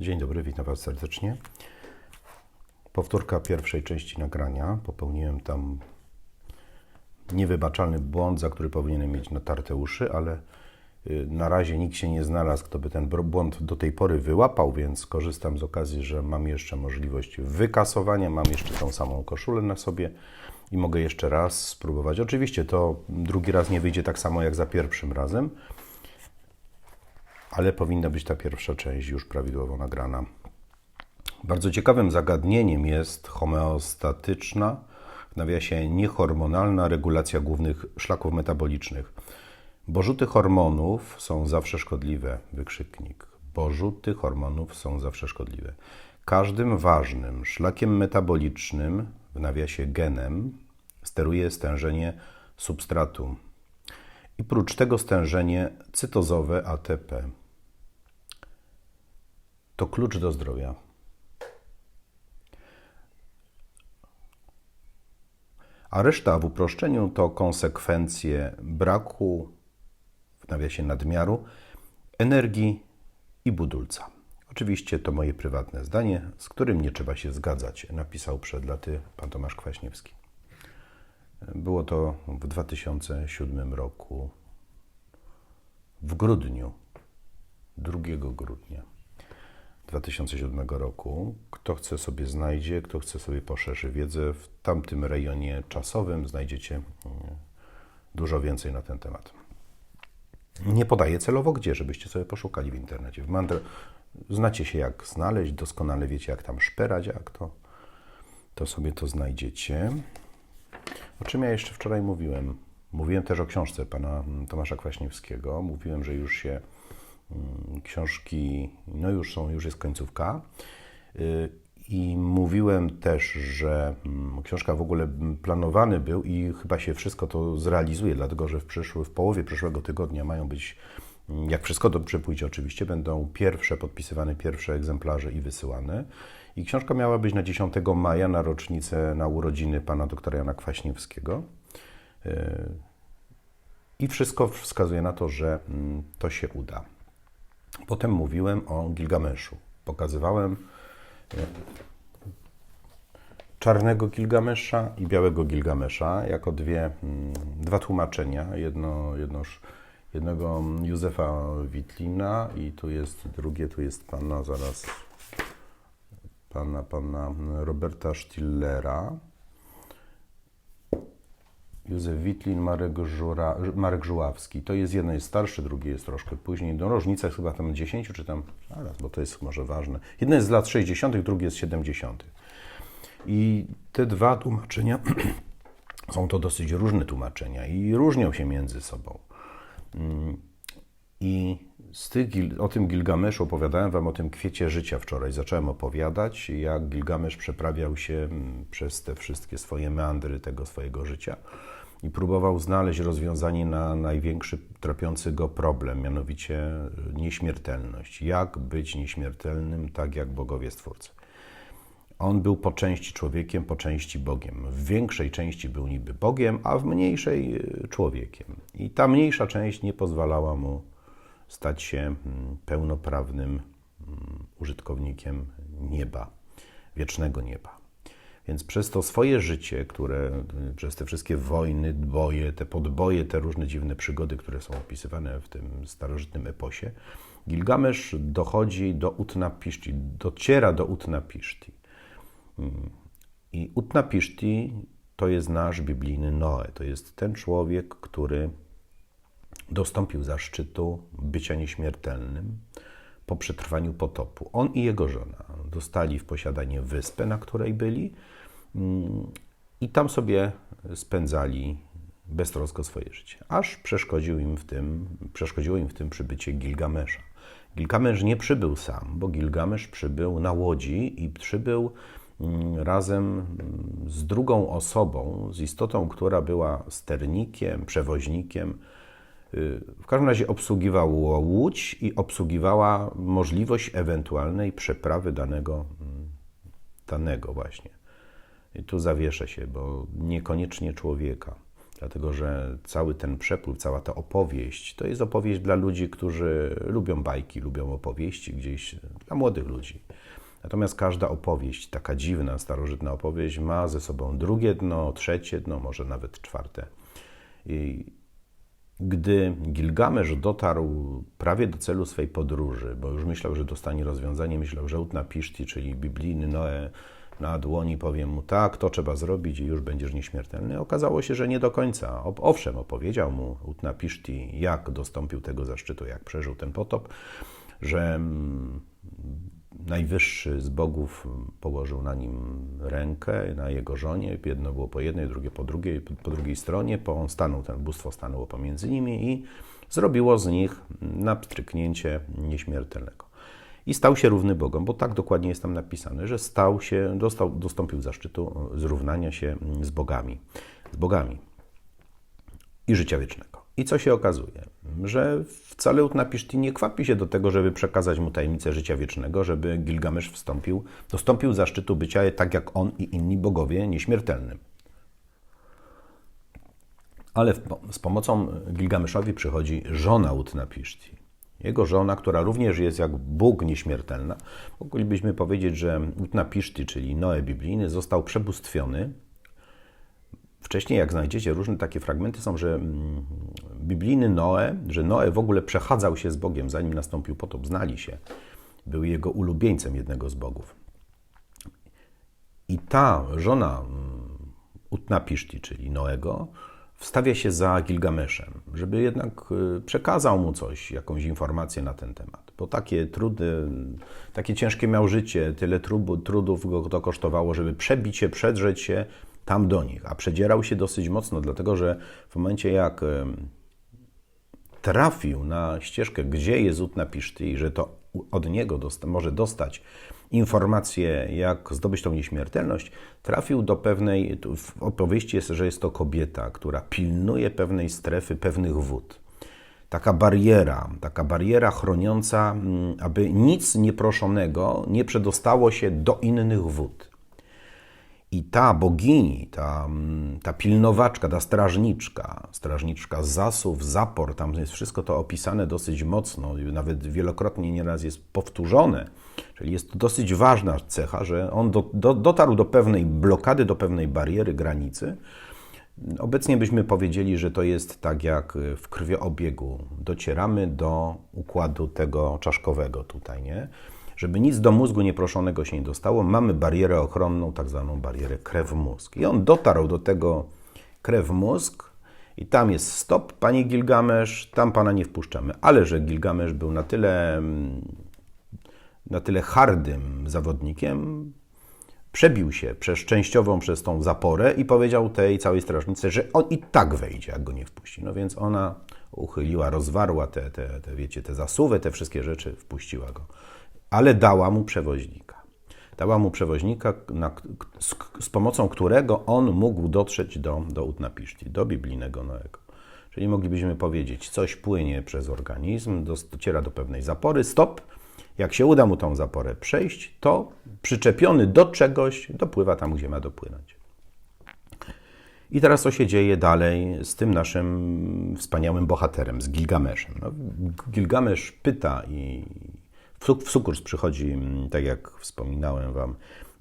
Dzień dobry, witam Was serdecznie. Powtórka pierwszej części nagrania. Popełniłem tam niewybaczalny błąd, za który powinienem mieć natarte uszy, ale y, na razie nikt się nie znalazł, kto by ten błąd do tej pory wyłapał, więc korzystam z okazji, że mam jeszcze możliwość wykasowania, mam jeszcze tą samą koszulę na sobie i mogę jeszcze raz spróbować. Oczywiście to drugi raz nie wyjdzie tak samo jak za pierwszym razem, ale powinna być ta pierwsza część już prawidłowo nagrana. Bardzo ciekawym zagadnieniem jest homeostatyczna, w nawiasie niehormonalna regulacja głównych szlaków metabolicznych. Bo rzuty hormonów są zawsze szkodliwe. Wykrzyknik. Bo rzuty hormonów są zawsze szkodliwe. Każdym ważnym szlakiem metabolicznym, w nawiasie genem, steruje stężenie substratu. I prócz tego stężenie cytozowe ATP. To klucz do zdrowia. A reszta w uproszczeniu to konsekwencje braku, w nawiasie nadmiaru, energii i budulca. Oczywiście to moje prywatne zdanie, z którym nie trzeba się zgadzać, napisał przed laty pan Tomasz Kwaśniewski. Było to w 2007 roku, w grudniu, 2 grudnia 2007 roku. Kto chce sobie znajdzie, kto chce sobie poszerzy wiedzę, w tamtym rejonie czasowym znajdziecie mm, dużo więcej na ten temat. Nie podaję celowo gdzie, żebyście sobie poszukali w internecie. W Mandr znacie się jak znaleźć, doskonale wiecie jak tam szperać, jak to, to sobie to znajdziecie. O czym ja jeszcze wczoraj mówiłem? Mówiłem też o książce pana Tomasza Kwaśniewskiego. Mówiłem, że już się książki, no już są, już jest końcówka. Y, I mówiłem też, że mm, książka w ogóle planowany był i chyba się wszystko to zrealizuje, dlatego że w, przyszły, w połowie przyszłego tygodnia mają być, mm, jak wszystko dobrze pójdzie oczywiście, będą pierwsze podpisywane, pierwsze egzemplarze i wysyłane. I książka miała być na 10 maja, na rocznicę, na urodziny pana doktora Jana Kwaśniewskiego. Y, I wszystko wskazuje na to, że mm, to się uda. Potem mówiłem o Gilgameszu. Pokazywałem y, czarnego Gilgamesza i białego Gilgamesza jako dwie, mm, dwa tłumaczenia. Jedno, jednoż, jednego Józefa Witlina i tu jest drugie, tu jest pana zaraz pana, pana Roberta Stillera. Józef Witlin, Marek, Żura, Marek Żuławski. To jest jedno jest starsze, drugie jest troszkę później. No różnica jest chyba tam 10 czy tam, zaraz, bo to jest może ważne. Jedno jest z lat 60., drugie jest z 70. I te dwa tłumaczenia są to dosyć różne tłumaczenia i różnią się między sobą. Mm, I z tych, o tym Gilgameszu opowiadałem Wam o tym kwiecie życia wczoraj. Zacząłem opowiadać, jak Gilgamesz przeprawiał się mm, przez te wszystkie swoje meandry tego swojego życia i próbował znaleźć rozwiązanie na największy trapiący go problem, mianowicie nieśmiertelność. Jak być nieśmiertelnym, tak jak bogowie stwórcy. On był po części człowiekiem, po części Bogiem. W większej części był niby Bogiem, a w mniejszej y, człowiekiem. I ta mniejsza część nie pozwalała mu stać się mm, pełnoprawnym mm, użytkownikiem nieba, wiecznego nieba. Więc przez to swoje życie, które przez te wszystkie wojny, boje, te podboje, te różne dziwne przygody, które są opisywane w tym starożytnym eposie, Gilgamesz dochodzi do Utnapishti, dociera do Utnapishti. I Utnapishti to jest nasz biblijny Noe. To jest ten człowiek, który dostąpił zaszczytu bycia nieśmiertelnym po przetrwaniu potopu. On i jego żona dostali w posiadanie wyspę, na której byli mm, i tam sobie spędzali beztrosko swoje życie. Aż przeszkodził im w tym, przeszkodziło im w tym przybycie Gilgamesza. Gilgamesz nie przybył sam, bo Gilgamesz przybył na łodzi i przybył mm, razem mm, z drugą osobą, z istotą, która była sternikiem, przewoźnikiem. W każdym razie obsługiwała łódź i obsługiwała możliwość ewentualnej przeprawy danego, mm, danego właśnie. I tu zawieszę się, bo niekoniecznie człowieka. Dlatego, że cały ten przepływ, cała ta opowieść to jest opowieść dla ludzi, którzy lubią bajki, lubią opowieści gdzieś dla młodych ludzi. Natomiast każda opowieść, taka dziwna, starożytna opowieść, ma ze sobą drugie dno, trzecie dno, może nawet czwarte. I gdy Gilgamesz dotarł prawie do celu swej podróży, bo już myślał, że dostanie rozwiązanie, myślał, że Utnapiszti, czyli biblijny Noe na dłoni powie mu tak, to trzeba zrobić i już będziesz nieśmiertelny. Okazało się, że nie do końca. Owszem, opowiedział mu Utnapiszti, jak dostąpił tego zaszczytu, jak przeżył ten potop, że mm, najwyższy z bogów położył na nim rękę, na jego żonie. Jedno było po jednej, drugie po drugiej, po drugiej stronie. Po on stanął, ten bóstwo stanęło pomiędzy nimi i zrobiło z nich na pstryknięcie nieśmiertelnego. I stał się równy Bogom, bo tak dokładnie jest tam napisane, że stał się, dostał, dostąpił zaszczytu zrównania się z bogami, z bogami i życia wiecznego. I co się okazuje? Że wcale Utnapiszti nie kwapi się do tego, żeby przekazać mu tajemnicę życia wiecznego, żeby Gilgamesz wstąpił, dostąpił zaszczytu bycia tak jak on i inni bogowie nieśmiertelnym. Ale z pomocą Gilgameszowi przychodzi żona Utnapiszti. Jego żona, która również jest jak Bóg nieśmiertelna. Moglibyśmy powiedzieć, że Utnapiszti, czyli Noe biblijny, został przebóstwiony Wcześniej, jak znajdziecie, różne takie fragmenty są, że mm, biblijny Noe, że Noe w ogóle przechadzał się z Bogiem, zanim nastąpił potop, znali się. Był jego ulubieńcem jednego z bogów. I ta żona mm, Utnapiszti, czyli Noego, wstawia się za Gilgameszem, żeby jednak y, przekazał mu coś, jakąś informację na ten temat. Bo takie trudy, takie ciężkie miał życie, tyle trudów go to kosztowało, żeby przebić się, przedrzeć się tam do nich, a przedzierał się dosyć mocno, dlatego że w momencie jak trafił na ścieżkę, gdzie jest Utnapiszty i że to od niego dosta może dostać informację, jak zdobyć tą nieśmiertelność, trafił do pewnej, w opowieści jest, że jest to kobieta, która pilnuje pewnej strefy, pewnych wód. Taka bariera, taka bariera chroniąca, mm, aby nic nieproszonego nie przedostało się do innych wód. I ta bogini, ta, ta pilnowaczka, ta strażniczka, strażniczka zasów, zapor, tam jest wszystko to opisane dosyć mocno, nawet wielokrotnie nieraz jest powtórzone. Czyli jest to dosyć ważna cecha, że on do, do, dotarł do pewnej blokady, do pewnej bariery, granicy. Obecnie byśmy powiedzieli, że to jest tak jak w krwioobiegu. Docieramy do układu tego czaszkowego tutaj, nie? Żeby nic do mózgu nieproszonego się nie dostało, mamy barierę ochronną, tak zwaną barierę krew-mózg. I on dotarł do tego krew-mózg i tam jest stop, panie Gilgamesz, tam pana nie wpuszczamy. Ale że Gilgamesz był na tyle, na tyle hardym zawodnikiem, przebił się przez częściową przez tą zaporę i powiedział tej całej strażnicy, że on i tak wejdzie, jak go nie wpuści. No więc ona uchyliła, rozwarła te, te, te wiecie, te zasuwy, te wszystkie rzeczy, wpuściła go ale dała mu przewoźnika. Dała mu przewoźnika, na, z, z, pomocą którego on mógł dotrzeć do, do Utnapiszti, do biblijnego Noego. Czyli moglibyśmy powiedzieć, coś płynie przez organizm, dociera do pewnej zapory, stop. Jak się uda mu tą zaporę przejść, to przyczepiony do czegoś dopływa tam, gdzie ma dopłynąć. I teraz co się dzieje dalej z tym naszym wspaniałym bohaterem, z Gilgameszem? No, Gilgamesz pyta i w sukurs przychodzi, mm, tak jak wspominałem Wam,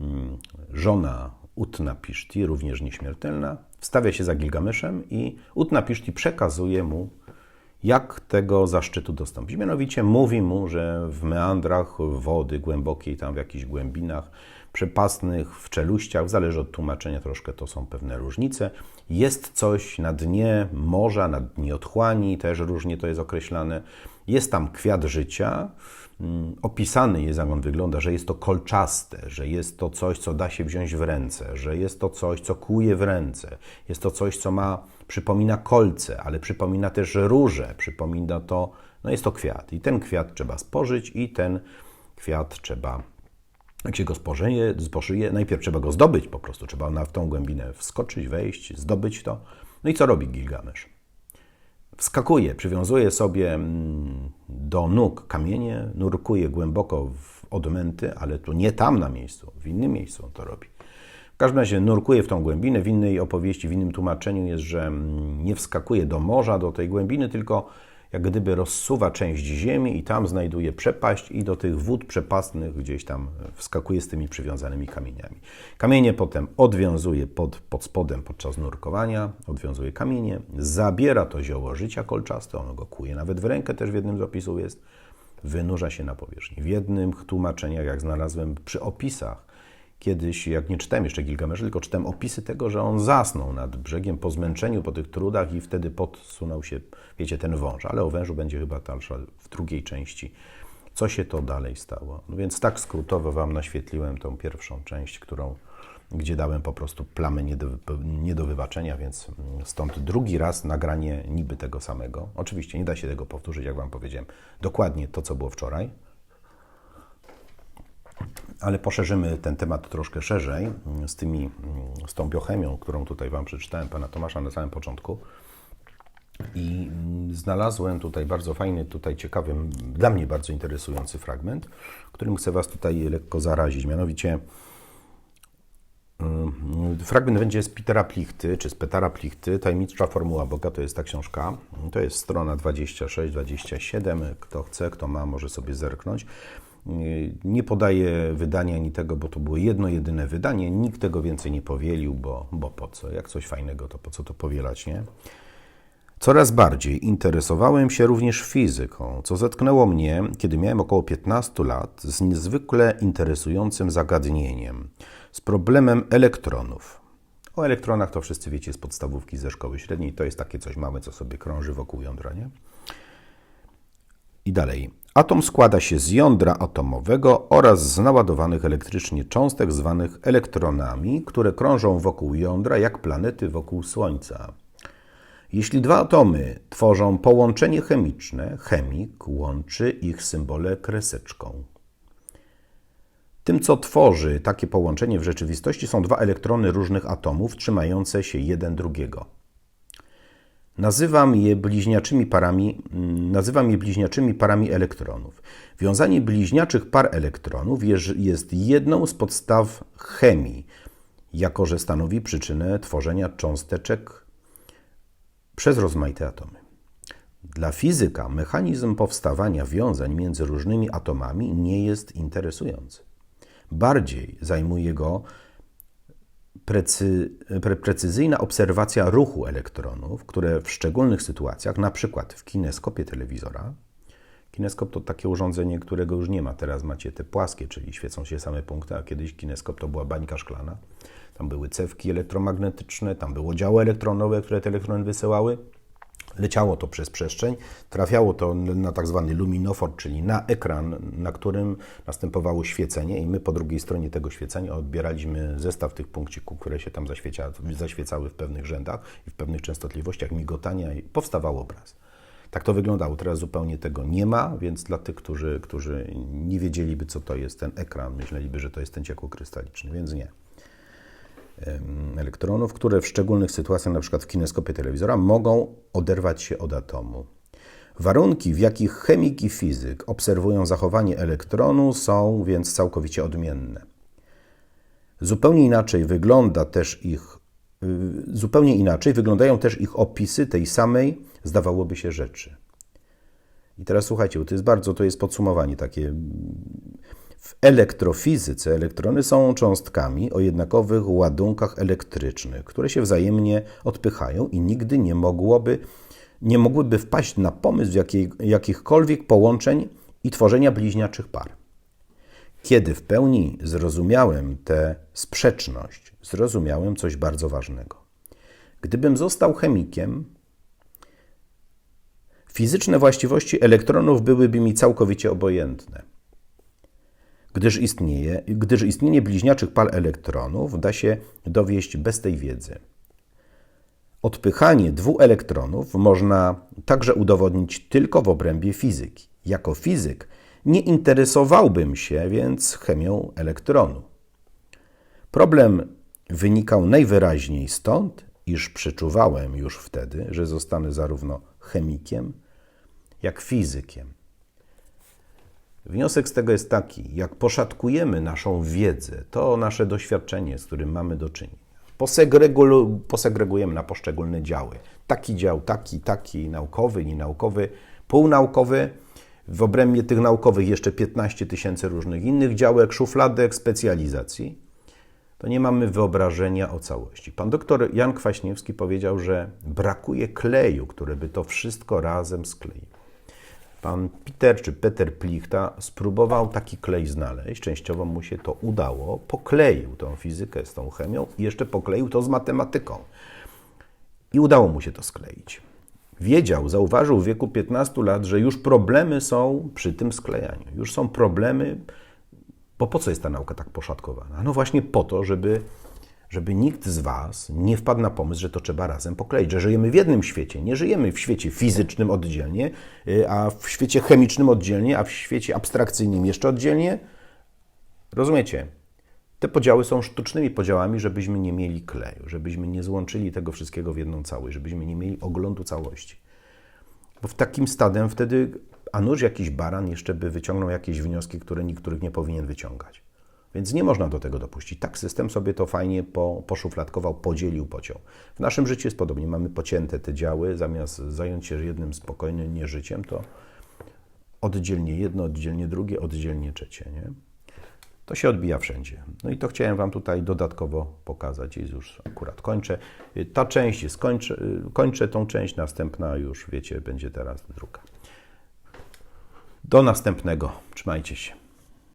mm, żona Utnapishti, również nieśmiertelna, wstawia się za Gilgameszem i Utnapishti przekazuje mu, jak tego zaszczytu dostąpić. Mianowicie mówi mu, że w meandrach wody głębokiej, tam w jakichś głębinach, przepastnych, w czeluściach, zależy od tłumaczenia troszkę, to są pewne różnice. Jest coś na dnie morza, na dnie otchłani, też różnie to jest określane. Jest tam kwiat życia, opisany jest, jak on wygląda, że jest to kolczaste, że jest to coś, co da się wziąć w ręce, że jest to coś, co kłuje w ręce, jest to coś, co ma, przypomina kolce, ale przypomina też róże, przypomina to, no jest to kwiat i ten kwiat trzeba spożyć i ten kwiat trzeba, jak się go spożyje, spożyje najpierw trzeba go zdobyć po prostu, trzeba na tą głębinę wskoczyć, wejść, zdobyć to. No i co robi Gilgamesz? Wskakuje, przywiązuje sobie mm, do nóg kamienie, nurkuje głęboko w odmęty, ale tu nie tam na miejscu, w innym miejscu on to robi. W każdym razie nurkuje w tą głębinę. W innej opowieści, w innym tłumaczeniu jest, że mm, nie wskakuje do morza, do tej głębiny, tylko jak gdyby rozsuwa część ziemi i tam znajduje przepaść i do tych wód przepastnych gdzieś tam wskakuje z tymi przywiązanymi kamieniami. Kamienie potem odwiązuje pod, pod spodem podczas nurkowania, odwiązuje kamienie, zabiera to zioło życia kolczaste, ono go kuje nawet w rękę, też w jednym z opisów jest, wynurza się na powierzchni. W jednym tłumaczeniach, jak znalazłem przy opisach, kiedyś, jak nie czytałem jeszcze Gilgamesza, tylko czytałem opisy tego, że on zasnął nad brzegiem po zmęczeniu, po tych trudach i wtedy podsunął się, wiecie, ten wąż. Ale o wężu będzie chyba dalsza w drugiej części. Co się to dalej stało? No więc tak skrótowo Wam naświetliłem tą pierwszą część, którą, gdzie dałem po prostu plamy nie do, nie do wybaczenia, więc stąd drugi raz nagranie niby tego samego. Oczywiście nie da się tego powtórzyć, jak Wam powiedziałem, dokładnie to, co było wczoraj, ale poszerzymy ten temat troszkę szerzej z, tymi, z tą biochemią, którą tutaj Wam przeczytałem, Pana Tomasza na samym początku. I znalazłem tutaj bardzo fajny, tutaj ciekawy, dla mnie bardzo interesujący fragment, którym chcę Was tutaj lekko zarazić. Mianowicie fragment będzie z Petera Plichty, czy z Petera Plichty, Tajemnicza Formuła Boga, to jest ta książka. To jest strona 26-27. Kto chce, kto ma, może sobie zerknąć. Nie podaję wydania ani tego, bo to było jedno, jedyne wydanie. Nikt tego więcej nie powielił, bo, bo po co? Jak coś fajnego, to po co to powielać, nie? Coraz bardziej interesowałem się również fizyką, co zetknęło mnie, kiedy miałem około 15 lat, z niezwykle interesującym zagadnieniem, z problemem elektronów. O elektronach to wszyscy wiecie z podstawówki ze szkoły średniej. To jest takie coś małe, co sobie krąży wokół jądra, nie? I dalej. Atom składa się z jądra atomowego oraz z naładowanych elektrycznie cząstek zwanych elektronami, które krążą wokół jądra jak planety wokół Słońca. Jeśli dwa atomy tworzą połączenie chemiczne, chemik łączy ich symbole kreseczką. Tym, co tworzy takie połączenie w rzeczywistości, są dwa elektrony różnych atomów trzymające się jeden drugiego. Nazywam je bliźniaczymi parami, mm, nazywam je bliźniaczymi parami elektronów. Wiązanie bliźniaczych par elektronów jest jedną z podstaw chemii, jako że stanowi przyczynę tworzenia cząsteczek przez rozmaite atomy. Dla fizyka mechanizm powstawania wiązań między różnymi atomami nie jest interesujący. Bardziej zajmuje go precy, pre, precyzyjna obserwacja ruchu elektronów, które w szczególnych sytuacjach, na przykład w kineskopie telewizora, kineskop to takie urządzenie, którego już nie ma. Teraz macie te płaskie, czyli świecą się same punkty, a kiedyś kineskop to była bańka szklana. Tam były cewki elektromagnetyczne, tam było działo elektronowe, które te elektrony wysyłały. Leciało to przez przestrzeń, trafiało to na tak zwany luminofor, czyli na ekran, na którym następowało świecenie i my po drugiej stronie tego świecenia odbieraliśmy zestaw tych punkcików, które się tam zaświeca, zaświecały w pewnych rzędach i w pewnych częstotliwościach migotania i powstawał obraz. Tak to wyglądało. Teraz zupełnie tego nie ma, więc dla tych, którzy, którzy nie wiedzieliby, co to jest ten ekran, myśleliby, że to jest ten ciekło krystaliczny, więc nie elektronów, które w szczególnych sytuacjach, np. w kineskopie telewizora, mogą oderwać się od atomu. Warunki, w jakich chemik i fizyk obserwują zachowanie elektronu, są więc całkowicie odmienne. Zupełnie inaczej wygląda też ich y, zupełnie inaczej wyglądają też ich opisy tej samej, zdawałoby się, rzeczy. I teraz słuchajcie, to jest bardzo, to jest podsumowanie takie w elektrofizyce elektrony są cząstkami o jednakowych ładunkach elektrycznych, które się wzajemnie odpychają i nigdy nie, mogłoby, nie mogłyby wpaść na pomysł jakichkolwiek połączeń i tworzenia bliźniaczych par. Kiedy w pełni zrozumiałem tę sprzeczność, zrozumiałem coś bardzo ważnego. Gdybym został chemikiem, fizyczne właściwości elektronów byłyby mi całkowicie obojętne gdyż, istnieje, gdyż istnienie bliźniaczych pal elektronów da się dowieść bez tej wiedzy. Odpychanie dwóch elektronów można także udowodnić tylko w obrębie fizyki. Jako fizyk nie interesowałbym się więc chemią elektronu. Problem wynikał najwyraźniej stąd, iż przeczuwałem już wtedy, że zostanę zarówno chemikiem, jak fizykiem. Wniosek z tego jest taki: jak poszatkujemy naszą wiedzę, to nasze doświadczenie, z którym mamy do czynienia, posegregu- posegregujemy na poszczególne działy. Taki dział, taki, taki, naukowy, nienaukowy, półnaukowy. W obrębie tych naukowych jeszcze 15 tysięcy różnych innych działek, szufladek, specjalizacji. To nie mamy wyobrażenia o całości. Pan doktor Jan Kwaśniewski powiedział, że brakuje kleju, który by to wszystko razem skleił. Pan Peter czy Peter Plichta spróbował taki klej znaleźć, częściowo mu się to udało, pokleił tą fizykę z tą chemią i jeszcze pokleił to z matematyką. I udało mu się to skleić. Wiedział, zauważył w wieku 15 lat, że już problemy są przy tym sklejaniu. Już są problemy, bo po co jest ta nauka tak poszatkowana? No właśnie po to, żeby, żeby nikt z Was nie wpadł na pomysł, że to trzeba razem pokleić, że żyjemy w jednym świecie. Nie żyjemy w świecie fizycznym oddzielnie, y, a w świecie chemicznym oddzielnie, a w świecie abstrakcyjnym jeszcze oddzielnie. Rozumiecie? Te podziały są sztucznymi podziałami, żebyśmy nie mieli kleju, żebyśmy nie złączyli tego wszystkiego w jedną całość, żebyśmy nie mieli oglądu całości. Bo w takim stadem wtedy, a nuż jakiś baran jeszcze by wyciągnął jakieś wnioski, które niektórych nie powinien wyciągać. Więc nie można do tego dopuścić. Tak system sobie to fajnie po, poszufladkował, podzielił, pociął. W naszym życiu jest podobnie. Mamy pocięte te działy, zamiast zająć się jednym spokojnym nieżyciem, to oddzielnie jedno, oddzielnie drugie, oddzielnie trzecie. Nie? To się odbija wszędzie. No i to chciałem Wam tutaj dodatkowo pokazać i już akurat kończę. Ta część jest, kończę, kończę tą część, następna już, wiecie, będzie teraz druga. Do następnego. Trzymajcie się.